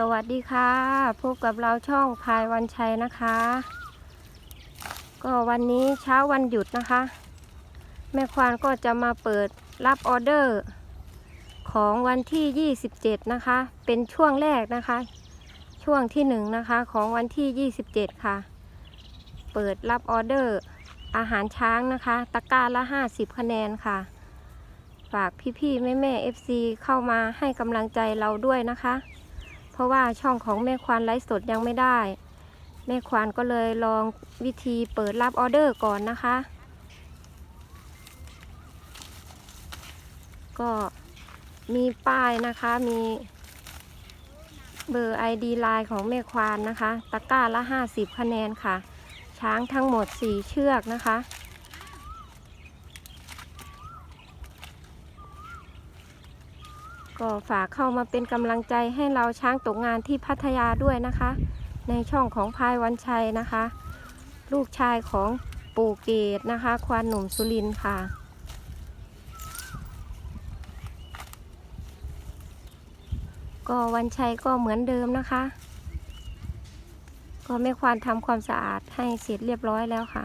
สวัสดีค่ะพบกับเราช่องพายวันชัยนะคะ ก็วันนี้เช้าวันหยุดนะคะ แม่ควานก็จะมาเปิดรับออเดอร์ ของวันที่ 27 นะคะ เป็นช่วงแรกนะคะ ช่วงที่1นะคะของวันที่ 27 ค่ะ เปิดรับออเดอร์อาหารช้างนะคะ ตะกร้าละ 50 คะแนนค่ะ ฝากพี่ๆแม่ๆ FC เข้ามาให้กำลังใจเราด้วยนะคะ เพราะว่าช่องของแม่ควานไลฟ์สดยังไม่ได้ แม่ควานก็เลยลองวิธีเปิดรับออเดอร์ก่อนนะคะ ก็มีป้ายนะคะมีเบอร์ ID ไลน์ของแม่ควานนะคะ ตะกร้าละ 50 คะแนนค่ะ ช้างทั้งหมด 4 เชือกนะคะ ก็ฝากเข้ามาเป็นกำลังใจให้เราช้างตกงานที่พัทยาด้วยนะคะ ในช่องของพายวันชัยนะคะ ลูกชายของปู่เกตนะคะ ควานหนุ่มสุรินค่ะ ก็วันชัยก็เหมือนเดิมนะคะ ก็ไม่ควรทำความสะอาดให้เสร็จเรียบร้อยแล้วค่ะ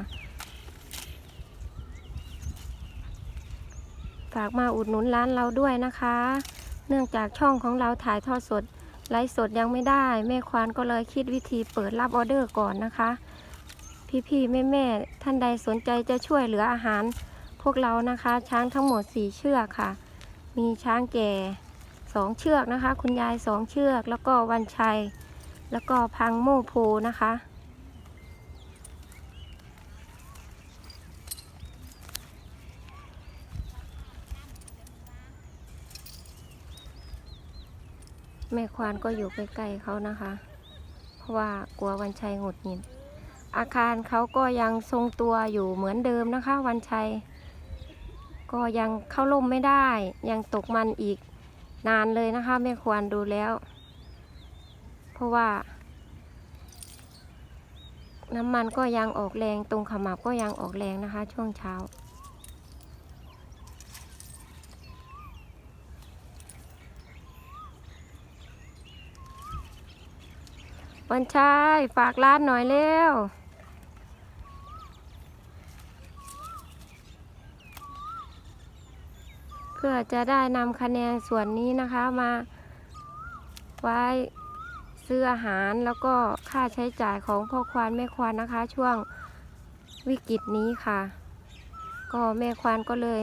ฝากมาอุดหนุนร้านเราด้วยนะคะ เนื่องจากช่องของเราถ่ายทอดสดไลฟ์สดยังไม่ได้แม่ควานก็เลยคิดวิธีเปิดรับออเดอร์ก่อนนะคะ พี่ๆแม่ๆท่านใดสนใจจะช่วยเหลืออาหาร พวกเรานะคะ ช้างทั้งหมด4เชือกค่ะ มีช้างแก่2เชือกนะคะ คุณยาย2เชือก แล้วก็วันชัย แล้วก็พังโมโพนะคะ แม่ควานก็อยู่ใกล้ๆเขานะคะ เพราะว่ากลัววันชัยหงุดหงิด อาคารเขาก็ยังทรงตัวอยู่เหมือนเดิมนะคะ วันชัย ก็ยังเข้าร่มไม่ได้ ยังตกมันอีกนานเลยนะคะแม่ควานดูแล้ว เพราะว่า น้ำมันก็ยังออกแรงตรงขมับก็ยังออกแรงนะคะ ช่วงเช้า วันชัยฝากร้านหน่อยเร็วเพื่อจะได้นำคะแนนส่วนนี้นะคะมาไว้ซื้ออาหารแล้วก็ค่าใช้จ่ายของพ่อควานแม่ควานนะคะ ช่วงวิกฤตนี้ค่ะ ก็แม่ควานก็เลย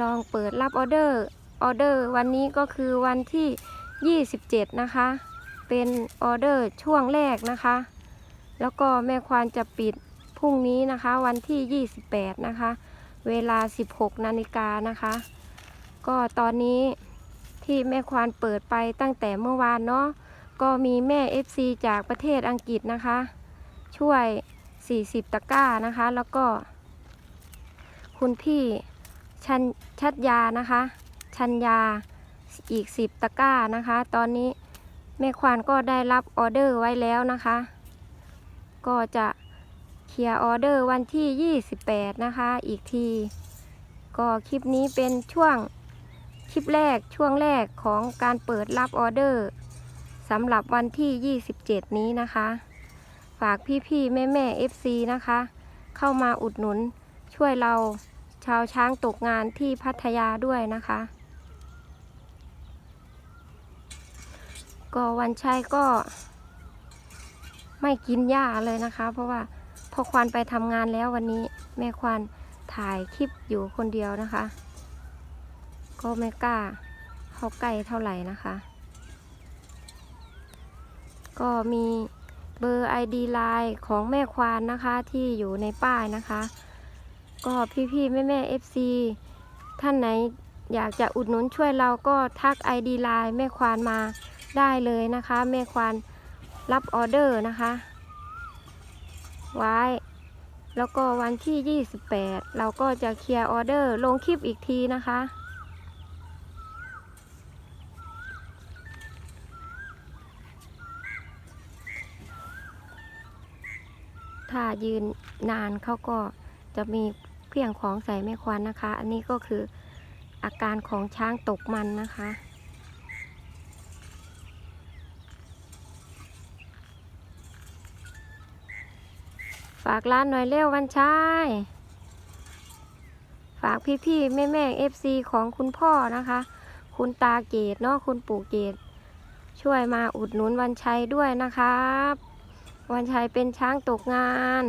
ลองเปิดรับออเดอร์ออเดอร์วันนี้ก็คือวันที่ 27 นะคะ เป็นออเดอร์ช่วงแรกนะคะ แล้วก็แม่ควานจะปิดพรุ่งนี้นะคะ วันที่ 28 นะคะ เวลา 16นาฬิกานะคะ ก็ตอนนี้ที่แม่ควานเปิดไปตั้งแต่เมื่อวานเนาะก็มีแม่ FC จากประเทศอังกฤษนะคะ ช่วย 40 ตะกร้านะคะ แล้วก็ คุณพี่ชันชัดยานะคะ ชัญญาอีก 10 ตะกร้านะคะ ตอนนี้ แม่ควานก็ได้รับออเดอร์ไว้แล้วนะคะ ก็จะเคลียร์ออเดอร์วันที่ 28 นะคะ อีกที ก็คลิปนี้เป็นช่วงคลิปแรกช่วงแรกของการเปิดรับออเดอร์สำหรับวันที่ 27 นี้นะคะ ฝากพี่ๆแม่ๆ FC นะคะ เข้ามาอุดหนุนช่วยเราชาวช้างตกงานที่พัทยาด้วยนะคะ ก็วันชัยก็ ไม่กินหญ้าเลยนะคะ เพราะว่าพอควานไปทำงานแล้ววันนี้ แม่ควานถ่ายคลิปอยู่คนเดียวนะคะ ก็ไม่กล้าเข้าใกล้เท่าไหร่นะคะ ก็มีเบอร์ ID ไลน์ของแม่ควานนะคะที่อยู่ในป้ายนะคะ ก็พี่ๆแม่ๆ FC ท่านไหนอยากจะอุดหนุนช่วยเราก็ทัก ID ไลน์แม่ควานมา ได้เลยนะคะ แม่ควานรับออเดอร์นะคะ ไว้ แล้วก็วันที่ 28 เราก็จะเคลียร์ออเดอร์ลงคลิปอีกทีนะคะถ้ายืนนานเขาก็จะมีเพียงของใส่แม่ควานนะคะ อันนี้ก็คืออาการของช้างตกมันนะคะ ฝากร้านหน่อยเร็ววันชาย ฝากพี่ๆแม่แม่เอฟซีของคุณพ่อนะคะ คุณตาเกตเนาะคุณปู่เกต ช่วยมาอุดหนุนวันชัยด้วยนะครับ วันชัยเป็นช้างตกงาน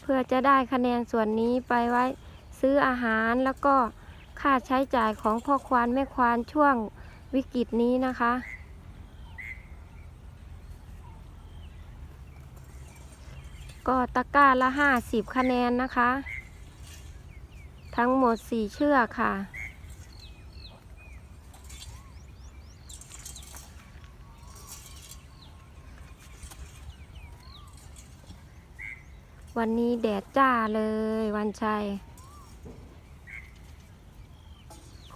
เพื่อจะได้คะแนนส่วนนี้ไปไว้ซื้ออาหารแล้วก็ค่าใช้จ่ายของพ่อควานแม่ควานช่วงวิกฤตนี้นะคะ ก็ตะกร้าละห้าสิบคะแนนนะคะ ทั้งหมดสี่เชือกค่ะ วันนี้แดดจ้าเลยวันชัย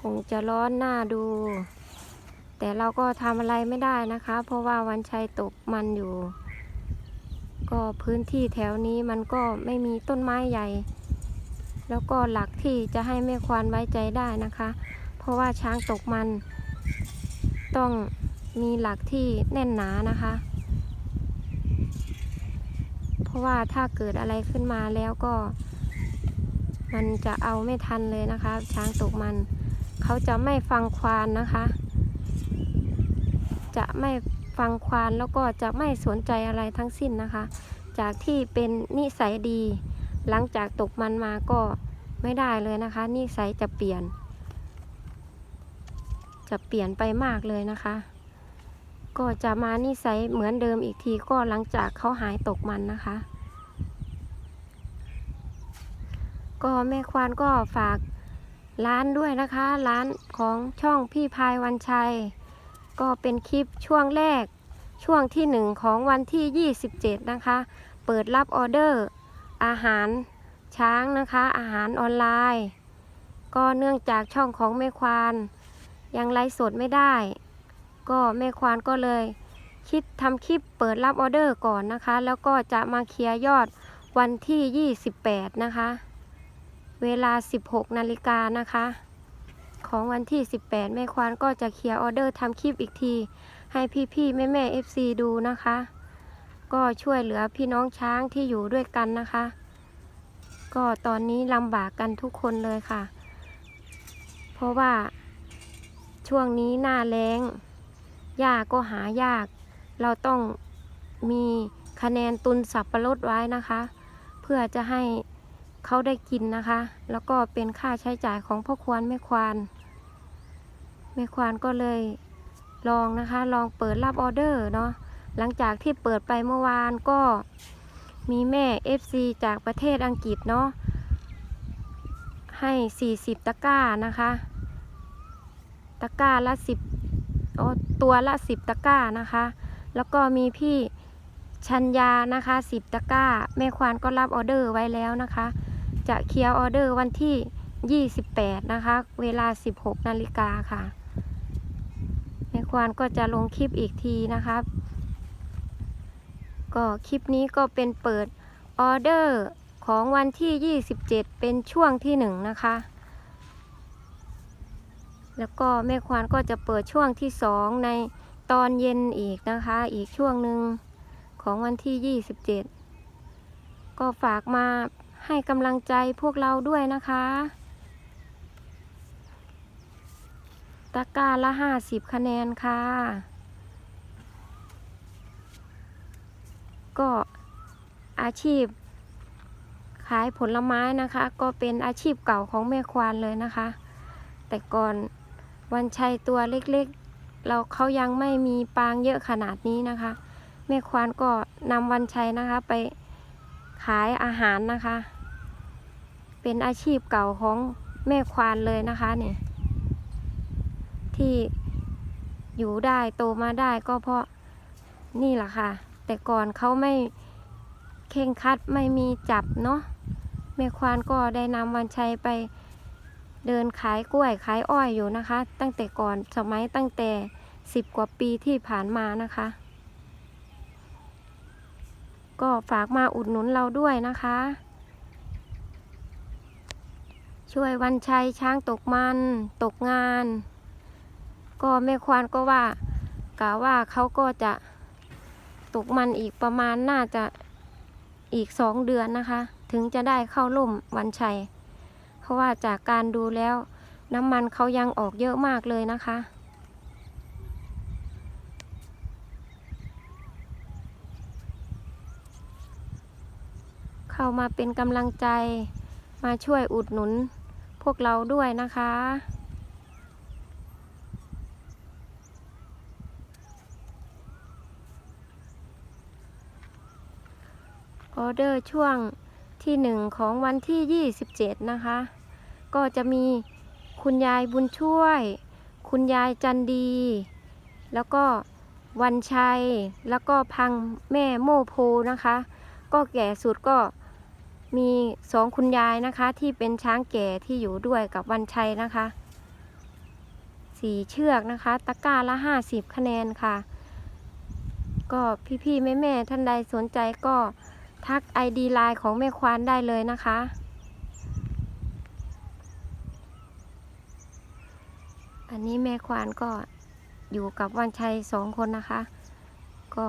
คงจะร้อนหน้าดู แต่เราก็ทำอะไรไม่ได้นะคะ เพราะว่าวันชัยตกมันอยู่ ก็พื้นที่แถวนี้มันก็ไม่มีต้นไม้ใหญ่ แล้วก็หลักที่จะให้แม่ควานไว้ใจได้นะคะ เพราะว่าช้างตกมัน ต้องมีหลักที่แน่นหนานะคะ เพราะว่าถ้าเกิดอะไรขึ้นมาแล้วก็ มันจะเอาไม่ทันเลยนะคะ ช้างตกมัน เขาจะไม่ฟังควานนะคะ จะไม่ ฟังควานแล้วก็จะไม่สนใจอะไรทั้งสิ้นนะคะ จากที่เป็นนิสัยดี หลังจากตกมันมาก็ไม่ได้เลยนะคะ นิสัยจะเปลี่ยน จะเปลี่ยนไปมากเลยนะคะ ก็จะมานิสัยเหมือนเดิมอีกทีก็หลังจากเขาหายตกมันนะคะ ก็แม่ควานก็ฝากร้านด้วยนะคะ ร้านของช่องพี่พายวันชัย ก็เป็นคลิปช่วงแรกช่วงที่หนึ่งของวันที่ 27 นะคะ เปิดรับออเดอร์ อาหารช้างนะคะ อาหารออนไลน์ ก็เนื่องจากช่องของแม่ควานยังไลฟ์สดไม่ได้ ก็แม่ควานก็เลย คิดทำคลิปเปิดรับออเดอร์ก่อนนะคะ แล้วก็จะมาเคลียร์ยอดวันที่ 28 นะคะ เวลา 16 นาฬิกานะคะ ของวันที่ 18 แม่ควานก็จะเคลียร์ออเดอร์ทำคลิปอีกที ให้พี่ๆแม่ๆ FC ดูนะคะ ก็ช่วยเหลือพี่น้องช้างที่อยู่ด้วยกันนะคะ ก็ตอนนี้ลำบากกันทุกคนเลยค่ะ เพราะว่าช่วงนี้หน้าแล้งหญ้าก็หายาก เราต้องมีคะแนนตุนสับปะรดไว้นะคะ เพื่อจะให้เขาได้กินนะคะ แล้วก็เป็นค่าใช้จ่ายของพ่อควานแม่ควาน แม่ควานก็เลยลองนะคะ ลองเปิดรับออเดอร์เนาะหลังจากที่เปิดไปเมื่อวานก็มีแม่ FC จากประเทศอังกฤษเนาะให้ 40 ตะกร้านะคะ ตะกร้าละ 10อ๋อตัวละ 10 ตะกร้านะคะ แล้วก็มีพี่ชัญญานะคะ 10 ตะกร้า แม่ควานก็รับออเดอร์ไว้แล้วนะคะ จะเคลียร์ออเดอร์วันที่ 28 นะคะ เวลา 16 นาฬิกาค่ะ ควานก็จะลงคลิปอีกทีนะคะก็คลิปนี้ก็เป็นเปิดออเดอร์ของวันที่ 27 เป็นช่วงที่ 1 นะคะ แล้วก็แม่ควานก็จะเปิดช่วงที่ 2 ในตอนเย็นอีกนะคะ อีกช่วงหนึ่งของวันที่ 27 ก็ฝากมาให้กำลังใจพวกเราด้วยนะคะ ตะกร้าละ50คะแนนค่ะ ก็อาชีพ ขายผลไม้นะคะ ก็เป็นอาชีพเก่าของแม่ควานเลยนะคะ แต่ก่อนวันชัยตัวเล็กๆ เราเขายังไม่มีปางเยอะขนาดนี้นะคะ แม่ควานก็นำวันชัยนะคะไปขายอาหารนะคะ เป็นอาชีพเก่าของแม่ควานเลยนะคะเนี่ย ที่อยู่ได้โตมาได้ก็เพราะนี่แหละค่ะ แต่ก่อนเขาไม่เข่งคัดไม่มีจับเนาะแม่ควานก็ได้นำวันชัยไปเดินขายกล้วยขายอ้อยอยู่นะคะ ตั้งแต่ก่อนสมัยตั้งแต่สิบกว่าปีที่ผ่านมานะคะ ก็ฝากมาอุดหนุนเราด้วยนะคะ ช่วยวันชัยช้างตกมัน ตกงาน ก็แม่ควานก็ว่ากะว่าเขาก็จะตกมันอีกประมาณน่าจะอีกสองเดือนนะคะ ถึงจะได้เข้าร่มวันชัย เพราะว่าจากการดูแล้วน้ำมันเขายังออกเยอะมากเลยนะคะเข้ามาเป็นกำลังใจมาช่วยอุดหนุนพวกเราด้วยนะคะ เดอร์ช่วงที่หนึ่งของวันที่ 27 นะคะ ก็จะมีคุณยายบุญช่วย คุณยายจันดี แล้วก็วันชัย แล้วก็พังแม่โมโพนะคะ ก็แก่สุดก็มีสองคุณยายนะคะที่เป็นช้างแก่ที่อยู่ด้วยกับวันชัยนะคะสี่เชือกนะคะ ตะกร้าละ50คะแนนค่ะ ก็พี่ๆแม่ๆท่านใดสนใจก็ ทัก ID ไลน์ของแม่ควานได้เลยนะคะ อันนี้แม่ควานก็อยู่กับวันชัยสองคนนะคะ ก็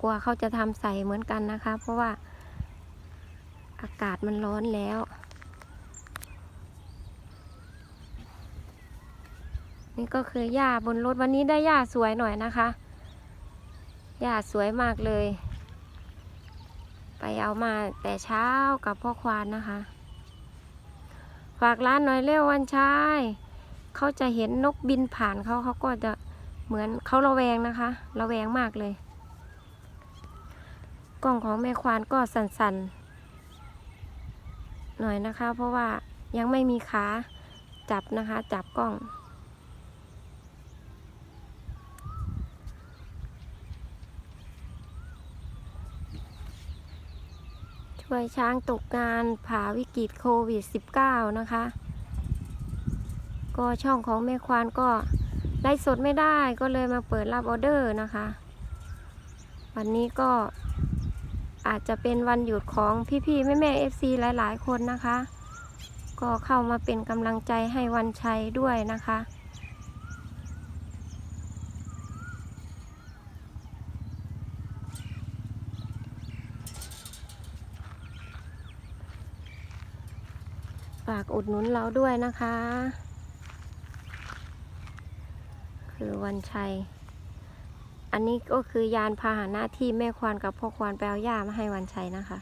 กลัวเขาจะทำใส่เหมือนกันนะคะ เพราะว่าอากาศมันร้อนแล้วนี่ก็คือหญ้าบนรถวันนี้ได้หญ้าสวยหน่อยนะคะ หญ้าสวยมากเลย ไปเอามาแต่เช้ากับพ่อควานนะคะ ฝากร้านหน่อยเร็ววันชายเขาจะเห็นนกบินผ่านเขาเขาก็จะเหมือนเขาระแวงนะคะ ระแวงมากเลย กล้องของแม่ควานก็สั่นๆ หน่อยนะคะ เพราะว่ายังไม่มีขาจับนะคะ จับกล้อง ช่วยช้างตกงานผ่าวิกฤตโควิด -19 นะคะ ก็ช่องของแม่ควานก็ไลฟ์สดไม่ได้ก็เลยมาเปิดรับออเดอร์นะคะ วันนี้ก็อาจจะเป็นวันหยุดของพี่ๆแม่ๆ FC หลายๆ คนนะคะ ก็เข้ามาเป็นกำลังใจให้วันชัยด้วยนะคะ อุดหนุนเราด้วยนะคะ คือวันชัย อันนี้ก็คือยานพาหนะที่แม่ควานกับพ่อควานไปเอาย่ามาให้วันชัยนะคะ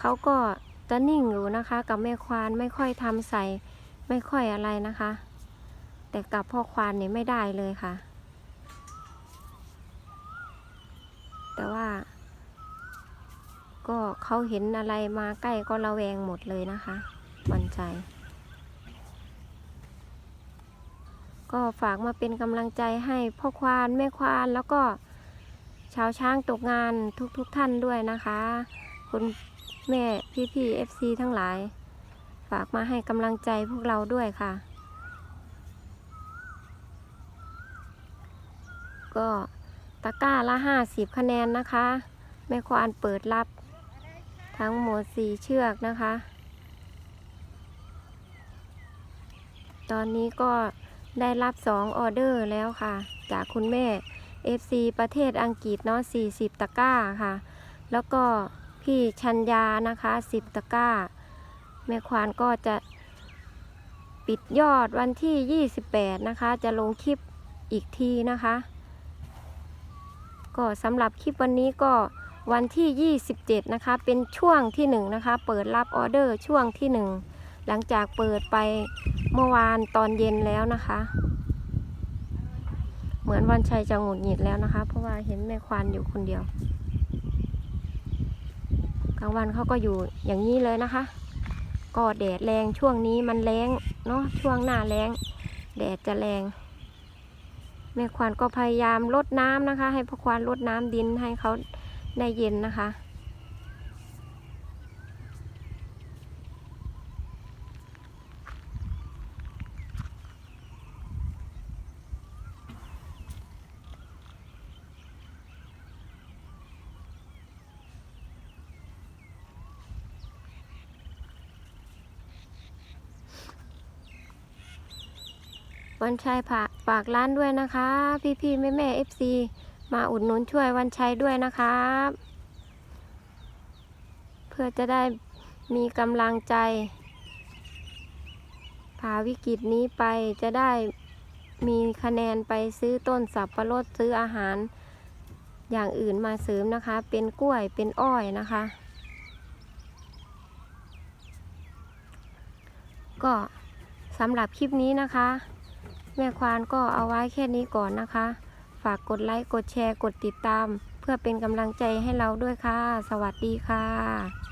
เขาก็จะนิ่งอยู่นะคะ กับแม่ควานไม่ค่อยทำใส่ไม่ค่อยอะไรนะคะ แต่กับพ่อควานนี่ไม่ได้เลยค่ะ แต่ว่า ก็เขาเห็นอะไรมาใกล้ก็ระแวงหมดเลยนะคะวันใจ ก็ฝากมาเป็นกำลังใจให้พ่อควานแม่ควานแล้วก็ชาวช้างตกงานทุกๆทท่านด้วยนะคะ คุณแม่พี่พี่เอฟซีทั้งหลาย ฝากมาให้กำลังใจพวกเราด้วยค่ะ ก็ตะกร้าละห้าสิบคะแนนนะคะ แม่ควานเปิดรับ ทั้งหมดสี่เชือกนะคะ ตอนนี้ก็ได้รับสองออเดอร์แล้วค่ะ จากคุณแม่ FC ประเทศอังกฤษเนาะ40 ตะกร้าค่ะ แล้วก็พี่ชัญญานะคะ 10 ตะกร้า แม่ควานก็จะปิดยอดวันที่ 28 นะคะ จะลงคลิปอีกทีนะคะ ก็สำหรับคลิปวันนี้ก็ วันที่ 27 นะคะ เป็นช่วงที่1นะคะ เปิดรับออเดอร์ช่วงที่ 1 หลังจากเปิดไปเมื่อวานตอนเย็นแล้วนะคะ เหมือนวันชัยจะหงุดหงิดแล้วนะคะ เพราะว่าเห็นแม่ควานอยู่คนเดียว กลางวันเขาก็อยู่อย่างนี้เลยนะคะ ก็แดดแรงช่วงนี้มันแรงเนาะช่วงหน้าแรงแดดจะแรงแม่ควานก็พยายามลดน้ำนะคะ ให้พ่อควานลดน้ำดินให้เขา ได้เย็นนะคะ วันชัยพาฝากร้านด้วยนะคะ พี่พี่แม่แม่เอฟซี มาอุดหนุนช่วยวันชัยด้วยนะครับ เพื่อจะได้มีกำลังใจ ผ่าวิกฤตนี้ไปจะได้มีคะแนนไปซื้อต้นสับปะรดซื้ออาหาร อย่างอื่นมาเสริมนะคะ เป็นกล้วยเป็นอ้อยนะคะ ก็สำหรับคลิปนี้นะคะ แม่ควานก็เอาไว้แค่นี้ก่อนนะคะ ฝากกดไลค์ กดแชร์ กดติดตาม เพื่อเป็นกำลังใจให้เราด้วยค่ะ สวัสดีค่ะ